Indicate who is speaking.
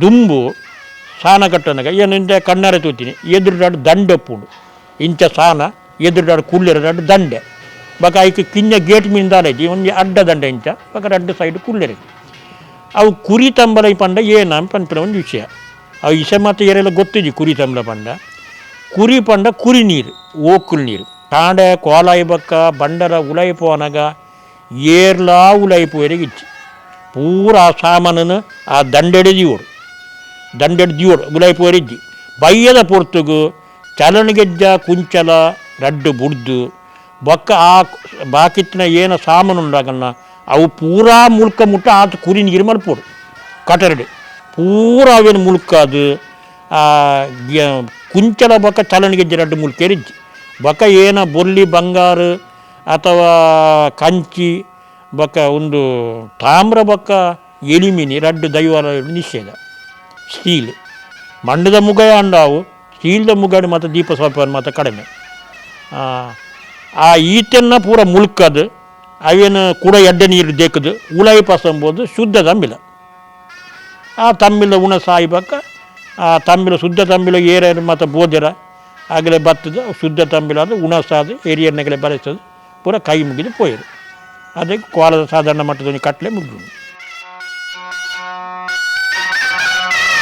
Speaker 1: ದುಂಬು ಸಾನ ಕಟ್ಟನಾಗ ಏನಿಂದ ಕಣ್ಣಾರೆ ತೂತೀನಿ, ಎದುರುದಾಡು ದಂಡೆ ಪೂಡು ಇಂಚ ಸಾನ, ಎದುರುದಾಡು ಕುಳ್ಳೆರದಾಡು ದಂಡೆ. ಬಕ ಐಕ್ ಕಿನ್ನ ಗೇಟ್ ಮೀನ್ ಐತಿ, ಒಂದು ಅಡ್ಡ ದಂಡೆ ಇಂಚ, ಬಕ ಅಡ್ಡ ಸೈಡ್ ಕುಳ್ಳೆರೆ. ಅವು ಕುರಿ ತಂಬಲ ಪಂಡ ಏನ ಪಂಪಿನ ಒಂದು ವಿಷಯ. ಅವು ಇಸ ಮತ್ತು ಏರೆಲ್ಲ ಗೊತ್ತಿದ್ದಿ ಕುರಿ ತಂಬಲ ಪಂಡ. ಕುರಿ ಪಂಡ ಕುರಿ ನೀರು, ಓಕುಲ್ ನೀರು. ತಾಂಡೆ ಕೋಲಾಯಿ ಬಕ್ಕ, ಬಂಡರ ಉಲಾಯಿ ಪೋನಾಗ ಏರ್ಲಾ ಉಲಾಯಿ ಇಚ್ಚಿ. ಪೂರ ಆ ಸಾಮಾನನ್ನು ಆ ದಂಡೆಡೆ ದೀವೋಡು ದಂಡೆಡ್ ದೀವೋಡು ಉಲಾಯಿ ಪೋಯರಿಜ್ಜಿ ಬಯ್ಯದ ಪೊರ್ತುಗು, ಚಲನಗೆಜ್ಜ, ಕುಂಚಲ, ರಡ್ಡು ಬುಡ್ದು. ಬೊಕ್ಕ ಆ ಬಾಕಿತ್ತಿನ ಏನ ಸಾಮಾನು ಉಂಡಾಗನ್ನ ಅವು ಪೂರಾ ಮುಳ್ಕ ಮುಟ್ಟ ಆತ ಕುರಿ ನೀರು ಮಲ್ಪೋಡು. ಕಟರಡು. ಪೂರ ಅವೇನು ಮುಲ್ಕ ಅದು ಕುಂಚಲ ಬೊಕ್ಕ ಚಲನಗೆಜ್ಜೆ ರಡ್ಡು ಮುಲ್ಕೇರಿದ್ದಿ ಬೊಕ್ಕ ಏನ ಬೊಲ್ಲಿ, ಬಂಗಾರ, ಅಥವಾ ಕಂಚಿ, ಬೊಕ್ಕ ಒಂದು ತಾಮ್ರ ಬೊಕ್ಕ, ಎಲಿಮಿನಿ ರಡ್ಡು ದೈವಾಲ ನಿಷೇಧ. ಸ್ಟೀಲ್ ಮಣ್ಣದ ಮುಗ ಅಂಡಾವು ಸ್ಟೀಲ್ದ ಮುಗಡು ಮತ್ತು ದೀಪ ಸ್ವಲ್ಪ ಮತ್ತು ಕಡಿಮೆ. ಆ, ಈತೆನ್ನ ಪೂರ ಮುಳುಕದು ಅವೇನು ಕೂಡ ಎಡ್ಡೆ ನೀರು ದೇಕದು ಉಳಾಯಿ ಪಸಂಬೋದು ಶುದ್ಧ ತಂಬಿಲ ಆ ತಂಬಿಲ ಉಣ ಸಾಯ್ಬೇಕ ಆ ತಂಬಿಲ ಶುದ್ಧ ತಂಬಿಲ ಏರ ಮತ್ತು ಬೋದಿರ ಆಗಲೇ ಬತ್ತದು ಶುದ್ಧ ತಂಬಿಲ ಅದು ಉಣಸಾದು ಏರಿಯನ್ನಗಲೇ ಬರೆಸೋದು ಪೂರ ಕೈ ಮುಗಿದು ಪೋಯರು. ಅದಕ್ಕೆ ಕೋಲದ ಸಾಧಾರಣ ಮಟ್ಟದ ಕಟ್ಟಲೆ ಮುಗಿದು